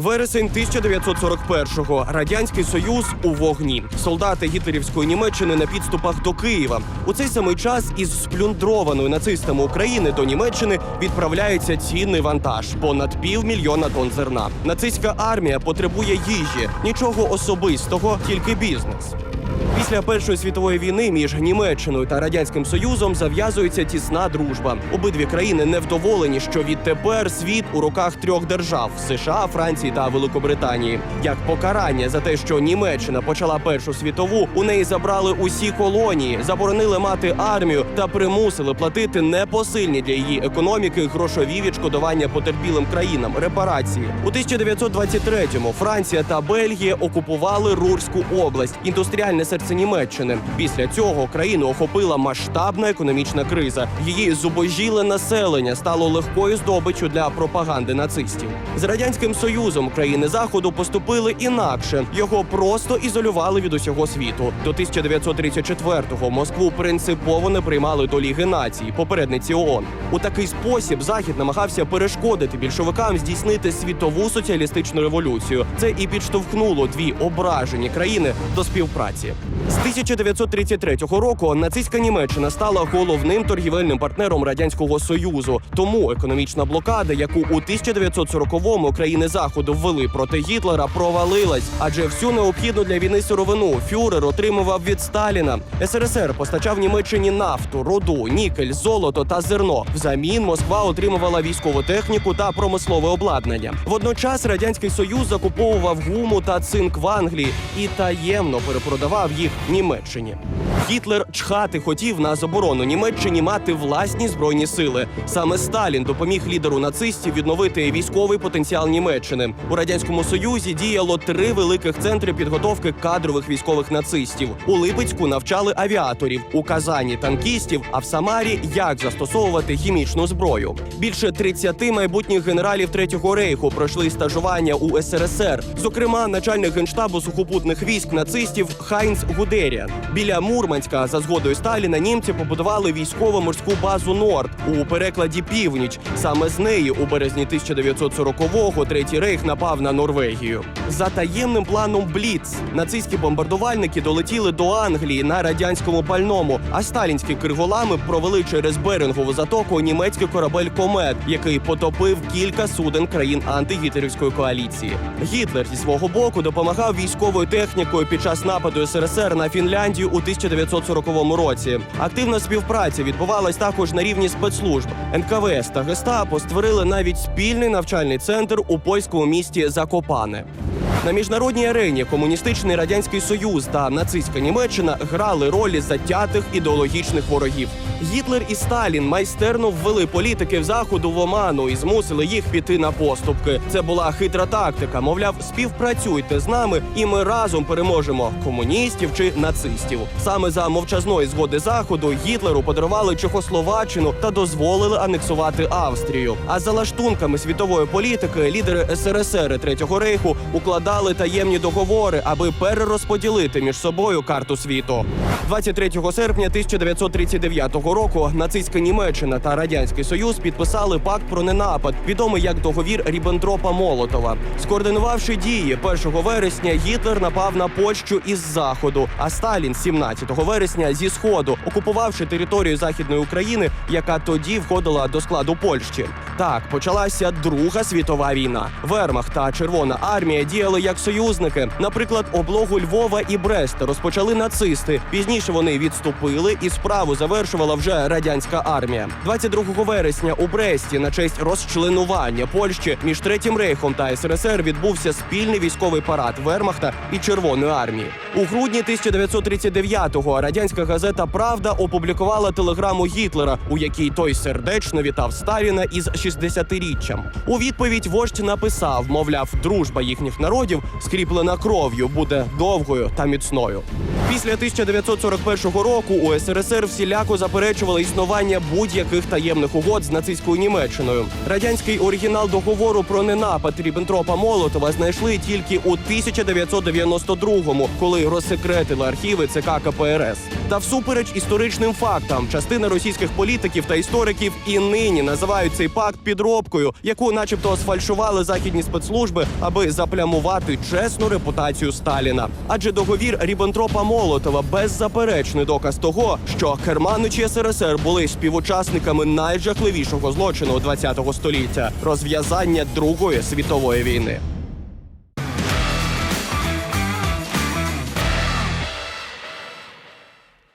Вересень 1941-го. Радянський Союз у вогні. Солдати гітлерівської Німеччини на підступах до Києва. У цей самий час із сплюндрованої нацистами України до Німеччини відправляється цінний вантаж понад півмільйона тонн зерна. Нацистська армія потребує їжі, нічого особистого, тільки бізнес. Після Першої світової війни між Німеччиною та радянським Союзом зав'язується тісна дружба. Обидві країни невдоволені, що відтепер світ у руках трьох держав США, Франції та Великобританії. Як покарання за те, що Німеччина почала Першу світову, у неї забрали усі колонії, заборонили мати армію та примусили платити непосильні для її економіки грошові відшкодування потерпілим країнам репарації. У 1923-му Франція та Бельгія окупували Рурську область, індустріальне серце Німеччини. Після цього країну охопила масштабна економічна криза. Її зубожіле населення стало легкою здобиччю для пропаганди нацистів. З радянським союзом країни заходу поступили інакше. Його просто ізолювали від усього світу. До 1934-го Москву принципово не приймали до Ліги націй, попередниці ООН. У такий спосіб Захід намагався перешкодити більшовикам здійснити світову соціалістичну революцію. Це і підштовхнуло дві ображені країни до співпраці. З 1933 року нацистська Німеччина стала головним торгівельним партнером радянського союзу. Тому економічна блокада, яку у 1940-му країни заходу ввели проти Гітлера, провалилась, адже всю необхідну для війни сировину фюрер отримував від Сталіна. СРСР постачав Німеччині нафту, руду, нікель, золото та зерно. Взамін Москва отримувала військову техніку та промислове обладнання. Водночас радянський союз закуповував гуму та цинк в Англії і таємно перепродавав їх Німеччині. Гітлер чхати хотів на заборону Німеччині мати власні збройні сили. Саме Сталін допоміг лідеру нацистів відновити військовий потенціал Німеччини. У радянському союзі діяло три великих центри підготовки кадрових військових нацистів. У Липецьку навчали авіаторів, у Казані танкістів, а в Самарі як застосовувати хімічну зброю. Більше 30 майбутніх генералів Третього рейху пройшли стажування у СРСР. Зокрема, начальник генштабу сухопутних військ нацистів Хайнц Гудеріан. Біля Мурманська за згодою Сталіна німці побудували військово-морську базу Норд у перекладі Північ. Саме з неї у березні 1940-го Третій рейх напав на Норвегію. За таємним планом Бліц нацистські бомбардувальники долетіли до Англії на радянському пальному, а сталінські криголами провели через Берингову затоку німецький корабель Комет, який потопив кілька суден країн антигітлерівської коаліції. Гітлер зі свого боку допомагав військовою технікою під час нападу СРСР на Фінляндію у 1940 році. Активна співпраця відбувалась також на рівні спецслужб. НКВС та Гестапо створили навіть спільний навчальний центр у польському місті Закопане. На міжнародній арені комуністичний радянський союз та нацистська Німеччина грали ролі затятих ідеологічних ворогів. Гітлер і Сталін майстерно ввели політиків заходу в оману і змусили їх піти на поступки. Це була хитра тактика. Мовляв, співпрацюйте з нами, і ми разом переможемо комуністів чи нацистів. Саме за мовчазної згоди заходу Гітлеру подарували Чехословаччину та дозволили анексувати Австрію. А за лаштунками світової політики лідери СРСР Третього рейху укладали таємні договори, аби перерозподілити між собою карту світу. 23 серпня 1939 року нацистська Німеччина та радянський союз підписали пакт про ненапад, відомий як договір Ріббентропа Молотова. Скоординувавши дії 1 вересня, Гітлер напав на Польщу із заходу, а Сталін 17 вересня зі сходу, окупувавши територію західної України, яка тоді входила до складу Польщі. Так почалася Друга світова війна. Вермахт та Червона армія діяли як союзники. Наприклад, облогу Львова і Бреста розпочали нацисти. Пізніше вони відступили, і справу завершувала вже радянська армія. 22 вересня у Бресті на честь розчленування Польщі між Третім рейхом та СРСР відбувся спільний військовий парад Вермахта і Червоної армії. У грудні 1939-го радянська газета Правда опублікувала телеграму Гітлера, у якій той сердечно вітав Сталіна із 60-річчям. У відповідь вождь написав: мовляв, дружба їхніх народів, скріплена кров'ю, буде довгою та міцною. Після 1941 року у СРСР всіляко заперечували існування будь-яких таємних угод з нацистською Німеччиною. Радянський оригінал договору про ненапад Ріббентропа Молотова знайшли тільки у 1992-му, коли розсекретили архіви ЦК КПРС. Та всупереч історичним фактам, частина російських політиків та істориків і нині називають цей пакт підробкою, яку, начебто, сфальшували західні спецслужби, аби заплямувати чесну репутацію Сталіна. Адже договір Ріббентропа Молотова беззаперечний доказ того, що керманичі СРСР були співучасниками найжахливішого злочину ХХ століття розв'язання Другої світової війни.